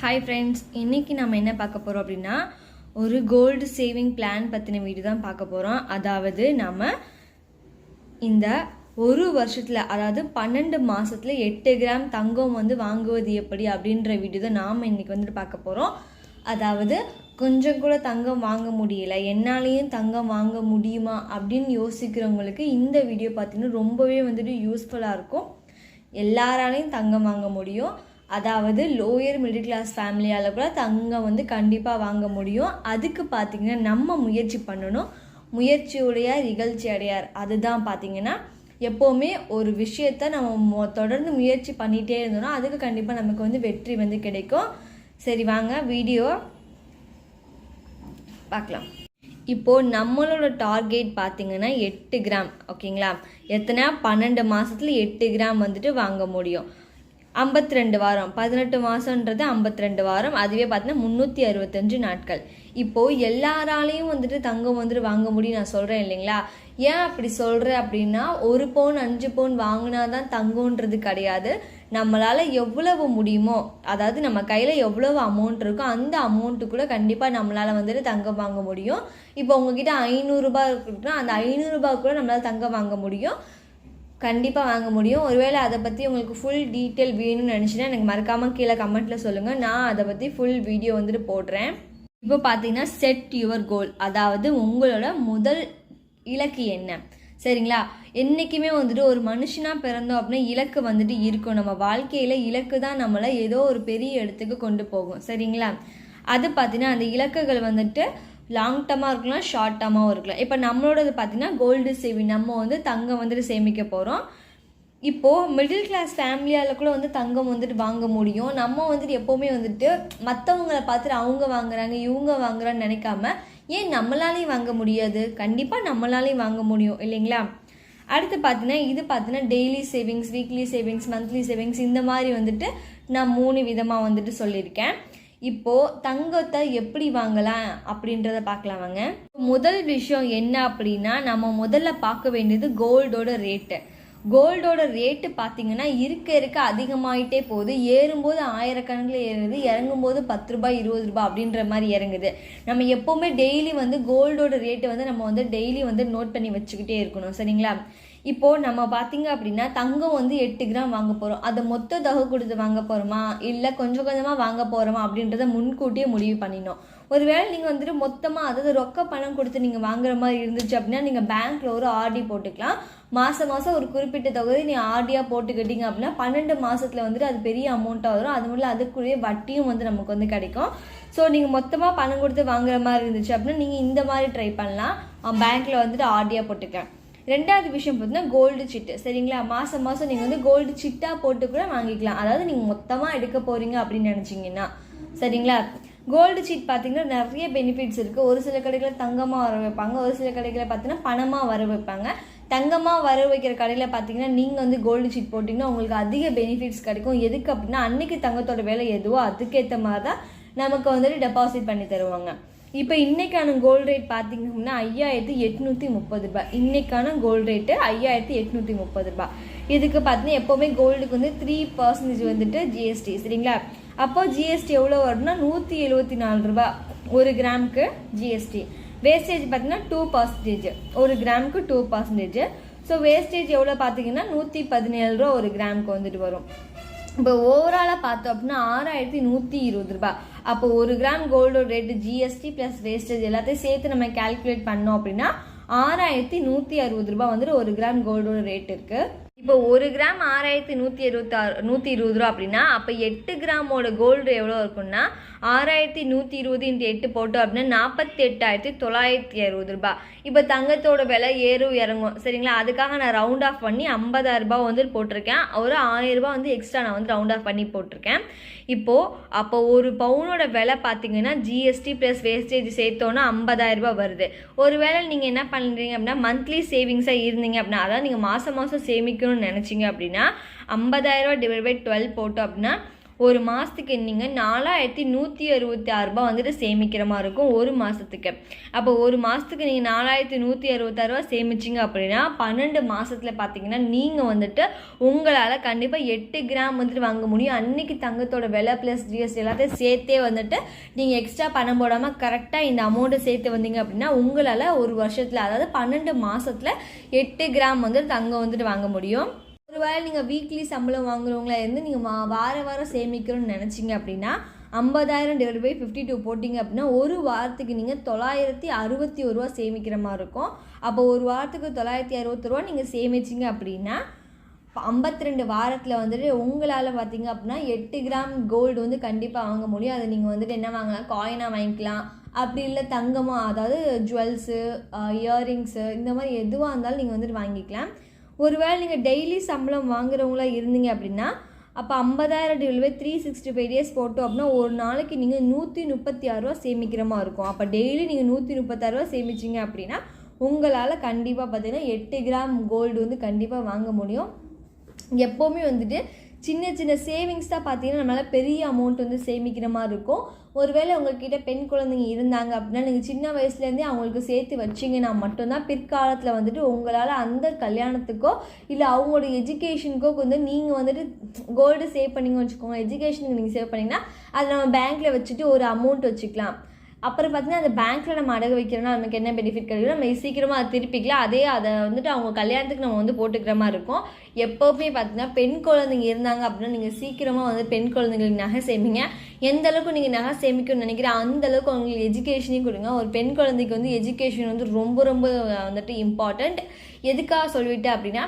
Hi friends இன்றைக்கி நம்ம என்ன பார்க்க போகிறோம் அப்படின்னா ஒரு கோல்டு சேவிங் பிளான் பற்றின வீடு தான் பார்க்க போகிறோம் அதாவது நம்ம இந்த ஒரு வருஷத்தில் அதாவது பன்னெண்டு மாதத்தில் எட்டு கிராம் தங்கம் வந்து வாங்குவது எப்படி அப்படின்ற வீடியோ தான் நாம் இன்றைக்கி வந்துட்டு பார்க்க போகிறோம் அதாவது கொஞ்சம் கூட தங்கம் வாங்க முடியல என்னாலேயும் தங்கம் வாங்க முடியுமா அப்படின்னு யோசிக்கிறவங்களுக்கு இந்த வீடியோ பார்த்தீங்கன்னா ரொம்பவே வந்துட்டு யூஸ்ஃபுல்லாக இருக்கும். எல்லாராலையும் தங்கம் வாங்க முடியும். அதாவது லோயர் மிடில் கிளாஸ் ஃபேமிலியால் கூட தங்கம் வந்து கண்டிப்பாக வாங்க முடியும். அதுக்கு பார்த்தீங்கன்னா நம்ம முயற்சி பண்ணணும். முயற்சியுடைய இகழ்ச்சி அடையார். அதுதான் பார்த்திங்கன்னா எப்போவுமே ஒரு விஷயத்த நம்ம தொடர்ந்து முயற்சி பண்ணிகிட்டே இருந்தோம்னா அதுக்கு கண்டிப்பாக நமக்கு வந்து வெற்றி வந்து கிடைக்கும். சரி வாங்க வீடியோ பார்க்கலாம். இப்போது நம்மளோட டார்கெட் பார்த்திங்கன்னா எட்டு கிராம் ஓகேங்களா எத்தனை? பன்னெண்டு மாதத்துல எட்டு கிராம் வந்துட்டு வாங்க முடியும். ஐம்பத்தி ரெண்டு வாரம். பதினெட்டு மாதன்றது ஐம்பத்தி ரெண்டு வாரம். அதுவே பார்த்தீங்கன்னா முந்நூற்றி அறுபத்தஞ்சு நாட்கள். இப்போது எல்லாராலையும் வந்துட்டு தங்கம் வந்துட்டு வாங்க முடியும். நான் சொல்கிறேன் இல்லைங்களா? ஏன் அப்படி சொல்கிறேன் அப்படின்னா ஒரு பவுன் அஞ்சு பவுன் வாங்கினா தான் தங்கம்ன்றது கிடையாது. நம்மளால் எவ்வளவு முடியுமோ அதாவது நம்ம கையில் எவ்வளவு அமௌண்ட் இருக்கோ அந்த அமௌண்ட்டு கூட கண்டிப்பாக நம்மளால் வந்துட்டு தங்கம் வாங்க முடியும். இப்போ உங்ககிட்ட ஐநூறுரூபா இருக்குன்னா அந்த ஐநூறுரூபா கூட நம்மளால் தங்கம் வாங்க முடியும். கண்டிப்பாக வாங்க முடியும். ஒருவேளை அதை பற்றி உங்களுக்கு ஃபுல் டீட்டெயில் வேணும்னு நினச்சினா எனக்கு மறக்காமல் கீழே கமெண்ட்டில் சொல்லுங்கள் நான் அதை பற்றி ஃபுல் வீடியோ வந்துட்டு போடுறேன். இப்போ பார்த்தீங்கன்னா செட் யுவர் கோல் அதாவது உங்களோட முதல் இலக்கு என்ன? சரிங்களா? என்றைக்குமே வந்துட்டு ஒரு மனுஷனாக பிறந்தோம் அப்படின்னா இலக்கு வந்துட்டு இருக்கும். நம்ம வாழ்க்கையில் இலக்கு தான் நம்மளை ஏதோ ஒரு பெரிய இடத்துக்கு கொண்டு போகும். சரிங்களா? அது பார்த்தீங்கன்னா அந்த இலக்குகள் வந்துட்டு லாங் டர்மாக இருக்கலாம் ஷார்ட் டேர்மாகவும் இருக்கலாம். இப்போ நம்மளோடது பார்த்தீங்கன்னா கோல்டு சேவிங் நம்ம வந்து தங்கம் வந்துட்டு சேமிக்க போகிறோம் இப்போது மிடில் கிளாஸ் ஃபேமிலியால் கூட வந்து தங்கம் வந்துட்டு வாங்க முடியும். நம்ம வந்துட்டு எப்போவுமே வந்துட்டு மற்றவங்களை பார்த்துட்டு அவங்க வாங்குறாங்க இவங்க வாங்குறான்னு நினைக்காம ஏன் நம்மளாலையும் வாங்க முடியாது? கண்டிப்பாக நம்மளாலையும் வாங்க முடியும் இல்லைங்களா? அடுத்து பார்த்தீங்கன்னா இது பார்த்தீங்கன்னா daily savings weekly savings monthly savings இந்த மாதிரி வந்துட்டு நான் மூணு விதமாக வந்துட்டு சொல்லியிருக்கேன். இப்போது தங்கத்தை எப்படி வாங்கலாம் அப்படின்றத பார்க்கலாம் வாங்க. முதல் விஷயம் என்ன அப்படின்னா நம்ம முதல்ல பார்க்க வேண்டியது கோல்டோட ரேட்டு கோல்டோட ரேட்டு பார்த்தீங்கன்னா இருக்க இருக்க அதிகமாயிட்டே போகுது. ஏறும்போது ஆயிரக்கணக்கில் ஏறுது இறங்கும்போது பத்து ரூபாய் இருபது ரூபாய் அப்படின்ற மாதிரி இறங்குது. நம்ம எப்போவுமே டெய்லி வந்து கோல்டோட ரேட்டை வந்து நம்ம வந்து டெய்லி வந்து நோட் பண்ணி வச்சுக்கிட்டே இருக்கணும் சரிங்களா? இப்போது நம்ம பார்த்தீங்க அப்படின்னா தங்கம் வந்து எட்டு கிராம் வாங்க போகிறோம் அதை மொத்த தொகை கொடுத்து வாங்க போகிறோமா இல்லை கொஞ்சம் கொஞ்சமாக வாங்க போகிறோமா அப்படின்றத முன்கூட்டியே முடிவு பண்ணினோம் ஒருவேளை நீங்கள் வந்துட்டு மொத்தமாக அதாவது ரொக்க பணம் கொடுத்து நீங்கள் வாங்குற மாதிரி இருந்துச்சு அப்படின்னா நீங்கள் பேங்க்கில் ஒரு ஆர்டி போட்டுக்கலாம். மாதம் மாதம் ஒரு குறிப்பிட்ட தொகை நீ ஆர்டியாக போட்டுக்கிட்டீங்க அப்படின்னா பன்னெண்டு மாதத்தில் வந்துட்டு அது பெரிய அமௌண்ட்டாக வரும். அது மட்டும் அதுக்குரிய வட்டியும் வந்து நமக்கு வந்து கிடைக்கும். ஸோ நீங்கள் மொத்தமாக பணம் கொடுத்து வாங்குற மாதிரி இருந்துச்சு அப்படின்னா நீங்கள் இந்த மாதிரி ட்ரை பண்ணலாம். பேங்க்கில் வந்துட்டு ஆர்டியாக போட்டுக்கலாம். ரெண்டாவது விஷயம் பார்த்தீங்கன்னா கோல்டு சிட்டு சரிங்களா? மாதம் மாதம் நீங்கள் வந்து கோல்டு சிட்டாக போட்டு கூட வாங்கிக்கலாம். அதாவது நீங்கள் மொத்தமாக எடுக்க போகிறீங்க அப்படின்னு நினச்சிங்கன்னா சரிங்களா? கோல்டு சீட் பார்த்தீங்கன்னா நிறைய பெனிஃபிட்ஸ் இருக்குது ஒரு சில கடைகளில் தங்கமாக வர வைப்பாங்க. ஒரு சில கடைகளில் பார்த்தீங்கன்னா பணமாக வர வைப்பாங்க. தங்கமாக வர வைக்கிற கடையில் பார்த்தீங்கன்னா நீங்கள் வந்து கோல்டு சீட் போட்டிங்கன்னா உங்களுக்கு அதிக பெனிஃபிட்ஸ் கிடைக்கும். எதுக்கு அப்படின்னா அன்னைக்கு தங்கத்தோட விலை எதுவோ அதுக்கேற்ற மாதிரி தான் நமக்கு வந்துட்டு டெபாசிட் பண்ணி தருவாங்க. இப்போ இன்றைக்கான கோல்டு ரேட் பார்த்தீங்கன்னா ஐயாயிரத்தி எட்நூற்றி முப்பது ரூபாய். இன்றைக்கான கோல்டு ரேட்டு ஐயாயிரத்தி எட்நூற்றி முப்பது ரூபாய். இதுக்கு பார்த்தீங்கன்னா எப்போவுமே கோல்டுக்கு வந்து த்ரீ பர்சன்டேஜ் வந்துட்டு ஜிஎஸ்டி சரிங்களா? அப்போ ஜிஎஸ்டி எவ்வளோ வரும்னா நூற்றி எழுபத்தி நாலு ரூபா. ஒரு கிராமுக்கு ஜிஎஸ்டி வேஸ்டேஜ் பார்த்தீங்கன்னா டூ பர்சன்டேஜ் ஒரு கிராமுக்கு டூ பர்சன்டேஜ் ஸோ வேஸ்டேஜ் எவ்வளோ பார்த்தீங்கன்னா நூற்றி பதினேழு ரூபா ஒரு கிராமுக்கு வந்துட்டு வரும். இப்போ ஓவராலாக பார்த்தோம் அப்படின்னா ஆறாயிரத்தி நூற்றி இருபது ரூபாய் அப்போ ஒரு கிராம் கோல்டோட ரேட்டு ஜிஎஸ்டி ப்ளஸ் வேஸ்டேஜ் எல்லாத்தையும் சேர்த்து நம்ம கால்குலேட் பண்ணோம் அப்படின்னா ஆறாயிரத்தி நூற்றி அறுபது ரூபாய் வந்துட்டு ஒரு கிராம் கோல்டோட ரேட் இருக்குது இப்போ ஒரு கிராம் ஆறாயிரத்தி நூற்றி இருபத்தாறு நூற்றி இருபது ரூபா அப்படின்னா அப்போ எட்டு கிராமோட கோல்டு எவ்வளோ இருக்குன்னா ஆறாயிரத்தி நூற்றி இருபது இன்ட்டு எட்டு போட்டோம் அப்படின்னா நாற்பத்தி எட்டாயிரத்தி தொள்ளாயிரத்தி அறுபது ரூபா. இப்போ தங்கத்தோட விலை ஏறும் இறங்கும். சரிங்களா? அதுக்காக நான் ரவுண்ட் ஆஃப் பண்ணி ஐம்பதாயிரம் ரூபாய் வந்து போட்டிருக்கேன். ஒரு ஆயிரம் வந்து எக்ஸ்ட்ரா நான் வந்து ரவுண்ட் ஆஃப் பண்ணி போட்டிருக்கேன். இப்போது அப்போ ஒரு பவுனோட விலை பார்த்தீங்கன்னா ஜிஎஸ்டி ப்ளஸ் வேஸ்டேஜ் சேர்த்தோன்னா ஐம்பதாயிரம் ரூபாய் வருது. ஒருவேளை நீங்கள் என்ன பண்ணுறீங்க அப்படின்னா மந்த்லி சேவிங்ஸாக இருந்தீங்க அப்படின்னா அதான் நீங்கள் மாதம் மாதம் சேமிக்கணும்னு நினச்சிங்க அப்படின்னா ஐம்பதாயிரரூபா டிவைட் பை டுவெல் போட்டோம் அப்படின்னா ஒரு மாதத்துக்கு நீங்கள் நாலாயிரத்தி நூற்றி அறுபத்தி ஆறுரூபா வந்துட்டு சேமிக்கிற மாதிரி இருக்கும் ஒரு மாதத்துக்கு அப்போ ஒரு மாதத்துக்கு நீங்கள் நாலாயிரத்தி நூற்றி அறுபத்தாறுரூவா சேமிச்சிங்க அப்படின்னா பன்னெண்டு மாதத்தில் பார்த்தீங்கன்னா நீங்கள் வந்துட்டு உங்களால் கண்டிப்பாக எட்டு கிராம் வந்துட்டு வாங்க முடியும். அன்னைக்கு தங்கத்தோட விலை ப்ளஸ் ஜிஎஸ்டி எல்லாத்தையும் சேர்த்தே வந்துட்டு நீங்கள் எக்ஸ்ட்ரா பணம் போடாமல் கரெக்டாக இந்த அமௌண்ட்டை சேர்த்து வந்தீங்க அப்படின்னா உங்களால் ஒரு வருஷத்தில் அதாவது பன்னெண்டு மாதத்தில் எட்டு கிராம் வந்துட்டு தங்கம் வந்துட்டு வாங்க முடியும். ஒருவேளை நீங்கள் வீக்லி சம்பளம் வாங்குறவங்களா இருந்து நீங்கள் மா வார வாரம் சேமிக்கணும்னு நினச்சிங்க அப்படின்னா ஐம்பதாயிரம் டிவைட் பை ஃபிஃப்டி டூ போட்டிங்க அப்படின்னா ஒரு வாரத்துக்கு நீங்கள் தொள்ளாயிரத்தி அறுபத்தி ஒரு ரூபா சேமிக்கிற மாதிரி இருக்கும். அப்போ ஒரு வாரத்துக்கு தொள்ளாயிரத்தி அறுபத்தி ரூபா நீங்கள் சேமிச்சிங்க அப்படின்னா ஐம்பத்தி ரெண்டு வாரத்தில் வந்துட்டு உங்களால் பார்த்தீங்க அப்படின்னா எட்டு கிராம் கோல்டு வந்து கண்டிப்பாக வாங்க முடியும். அதை நீங்கள் வந்துட்டு என்ன வாங்கலாம்? காயினாக வாங்கிக்கலாம். அப்படி இல்லை தங்கமாக அதாவது ஜுவல்ஸு இயரிங்ஸு இந்த மாதிரி எதுவாக இருந்தாலும் நீங்கள் வந்துட்டு வாங்கிக்கலாம். ஒருவேளை நீங்கள் டெய்லி சம்பளம் வாங்குறவங்களா இருந்தீங்க அப்படின்னா அப்போ ஐம்பதாயிரம் divide three sixty five days போட்டோம் அப்படின்னா ஒரு நாளைக்கு நீங்கள் நூற்றி முப்பத்தி ஆறுரூவா சேமிக்கிற மாதிரி இருக்கும். அப்போ டெய்லி நீங்கள் நூற்றி முப்பத்தாறுரூவா சேமிச்சிங்க அப்படின்னா உங்களால் கண்டிப்பாக பார்த்தீங்கன்னா எட்டு கிராம் கோல்டு வந்து கண்டிப்பாக வாங்க முடியும். எப்போவுமே வந்துட்டு சின்ன சின்ன சேவிங்ஸ் தான் பார்த்தீங்கன்னா நம்மளால் பெரிய அமௌண்ட் வந்து சேமிக்கிற மாதிரி இருக்கும். ஒருவேளை உங்கள்கிட்ட பெண் குழந்தைங்க இருந்தாங்க அப்படின்னா நீங்கள் சின்ன வயசுலேருந்தே அவங்களுக்கு சேர்த்து வச்சிங்கன்னா மட்டும்தான் பிற்காலத்தில் வந்துட்டு உங்களால் அந்த கல்யாணத்துக்கோ இல்லை அவங்களோட எஜுகேஷனுக்கோ வந்து நீங்கள் வந்துட்டு கோல்டு சேவ் பண்ணிங்க வச்சுக்கோங்க. எஜுகேஷனுக்கு நீங்கள் சேவ் பண்ணிங்கன்னா அதை நம்ம பேங்க்கில் வச்சுட்டு ஒரு அமௌண்ட் வச்சுக்கலாம். அப்புறம் பார்த்தீங்கன்னா அந்த பேங்க்கில் நம்ம அடகு வைக்கிறோம்னா நமக்கு என்ன பெனிஃபிட் கிடைக்கும் நம்ம சீக்கிரமாக அதை திருப்பிக்கலாம். அதே அதை வந்துட்டு அவங்க கல்யாணத்துக்கு நம்ம வந்து போட்டுக்கிற மாதிரி இருக்கும். எப்போவுமே பார்த்தீங்கன்னா பெண் குழந்தைங்க இருந்தாங்க அப்படின்னா நீங்கள் சீக்கிரமாக வந்து பெண் குழந்தைங்களுக்கு நகை சேமிங்க. எந்த அளவுக்கு நீங்கள் நகை சேமிக்கணும்னு நினைக்கிறேன் அந்த அளவுக்கு அவங்களுக்கு எஜுகேஷனையும் கொடுங்க. ஒரு பெண் குழந்தைக்கு வந்து எஜுகேஷன் வந்து ரொம்ப ரொம்ப வந்துட்டு இம்பார்ட்டண்ட் எதுக்காக சொல்லிவிட்டு அப்படின்னா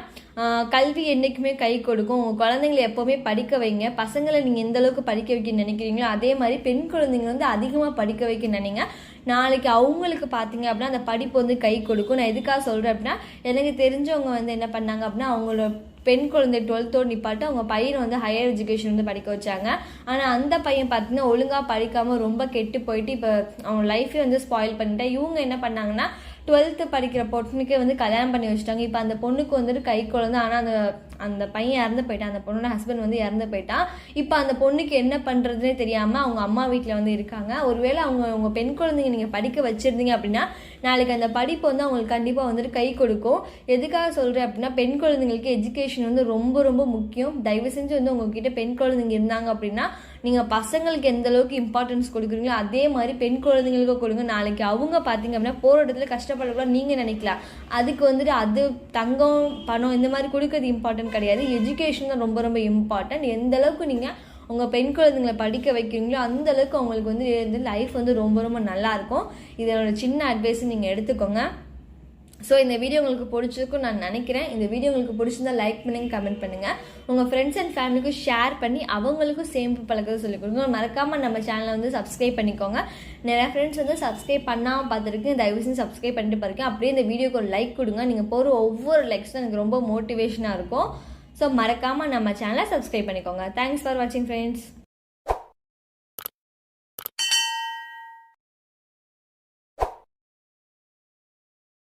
கல்வி என்றைக்குமே கை கொடுக்கும். உங்கள் குழந்தைங்களை எப்போவுமே படிக்க வைங்க. பசங்களை நீங்கள் எந்த அளவுக்கு படிக்க வைக்க நினைக்கிறீங்களோ அதே மாதிரி பெண் குழந்தைங்க வந்து அதிகமாக படிக்க வைக்க நினைங்க. நாளைக்கு அவங்களுக்கு பார்த்தீங்க அப்படின்னா அந்த படிப்பு வந்து கை கொடுக்கும். நான் எதுக்காக சொல்கிறேன் அப்படின்னா எனக்கு தெரிஞ்சவங்க வந்து என்ன பண்ணாங்க அப்படின்னா அவங்களோட பெண் குழந்தை டுவெல்த்தோடு நிப்பாட்டு அவங்க பையனை வந்து ஹையர் எஜுகேஷன் வந்து படிக்க வச்சாங்க. ஆனால் அந்த பையன் பார்த்தீங்கன்னா ஒழுங்காக படிக்காமல் ரொம்ப கெட்டு போயிட்டு இப்போ அவங்க லைஃபே வந்து ஸ்பாயில் பண்ணிட்டேன் இவங்க என்ன பண்ணாங்கன்னா டுவெல்த்து படிக்கிற பொண்ணுக்கே வந்து கல்யாணம் பண்ணி வச்சுட்டாங்க. இப்போ அந்த பொண்ணுக்கு வந்துட்டு கை குழந்தை. ஆனால் அந்த அந்த பையன் இறந்து போயிட்டான் அந்த பொண்ணோட ஹஸ்பண்ட் வந்து இறந்து போயிட்டான் இப்போ அந்த பொண்ணுக்கு என்ன பண்ணுறதுனே தெரியாமல் அவங்க அம்மா வீட்டில் வந்து இருக்காங்க. ஒருவேளை அவங்க அவங்க பெண் குழந்தைங்க நீங்கள் படிக்க வச்சுருந்தீங்க அப்படின்னா நாளைக்கு அந்த படிப்பு வந்து அவங்களுக்கு கண்டிப்பாக வந்துட்டு கை கொடுக்கும். எதுக்காக சொல்கிறேன் அப்படின்னா பெண் குழந்தைங்களுக்கு எஜுகேஷன் வந்து ரொம்ப ரொம்ப முக்கியம். தயவு செஞ்சு வந்து உங்ககிட்ட பெண் குழந்தைங்க இருந்தாங்க அப்படின்னா நீங்கள் பசங்களுக்கு எந்த அளவுக்கு இம்பார்ட்டன்ஸ் கொடுக்குறீங்களோ அதே மாதிரி பெண் குழந்தைங்களுக்கு கொடுங்க. நாளைக்கு அவங்க பார்த்தீங்க அப்படின்னா போகிற இடத்துல கஷ்டப்படக்கூடாது நீங்கள் நினைக்கலாம். அதுக்கு வந்துட்டு அது தங்கம் பணம் இந்த மாதிரி கொடுக்கறது இம்பார்ட்டன்ட் கிடையாது. எஜுகேஷன் தான் ரொம்ப ரொம்ப இம்பார்ட்டன்ட் எந்த அளவுக்கு நீங்கள் உங்கள் பெண் குழந்தைங்களை படிக்க வைக்கிறீங்களோ அந்த அளவுக்கு அவங்களுக்கு வந்து லைஃப் வந்து ரொம்ப ரொம்ப நல்லாயிருக்கும் இதனோட சின்ன அட்வைஸ் நீங்கள் எடுத்துக்கோங்க. ஸோ இந்த வீடியோ உங்களுக்கு பிடிச்சிருக்கும் நான் நினைக்கிறேன். இந்த வீடியோ உங்களுக்கு பிடிச்சிருந்தா லைக் பண்ணுங்க கமெண்ட் பண்ணுங்க. உங்கள் ஃப்ரெண்ட்ஸ் அண்ட் ஃபேமிலிக்கும் ஷேர் பண்ணி அவங்களுக்கும் சேமிப்பு பழக்கத்தை சொல்லிக் கொடுங்க. மறக்காமல் நம்ம சேனலை வந்து சப்ஸ்கிரைப் பண்ணிக்கோங்க. நிறைய ஃப்ரெண்ட்ஸ் வந்து சப்ஸ்கிரைப் பண்ணாமல் பார்த்துருக்கு தயவு செஞ்சு சப்ஸ்கிரைப் பண்ணிட்டு பாருங்க. அப்படியே இந்த வீடியோக்கு ஒரு லைக் கொடுங்க. நீங்கள் போகிற ஒவ்வொரு லைக்ஸும் எனக்கு ரொம்ப மோட்டிவேஷனாக இருக்கும். ஸோ மறக்காமல் நம்ம சேனலை சப்ஸ்கிரைப் பண்ணிக்கோங்க. தேங்க்ஸ் ஃபார் வாட்சிங் ஃப்ரெண்ட்ஸ்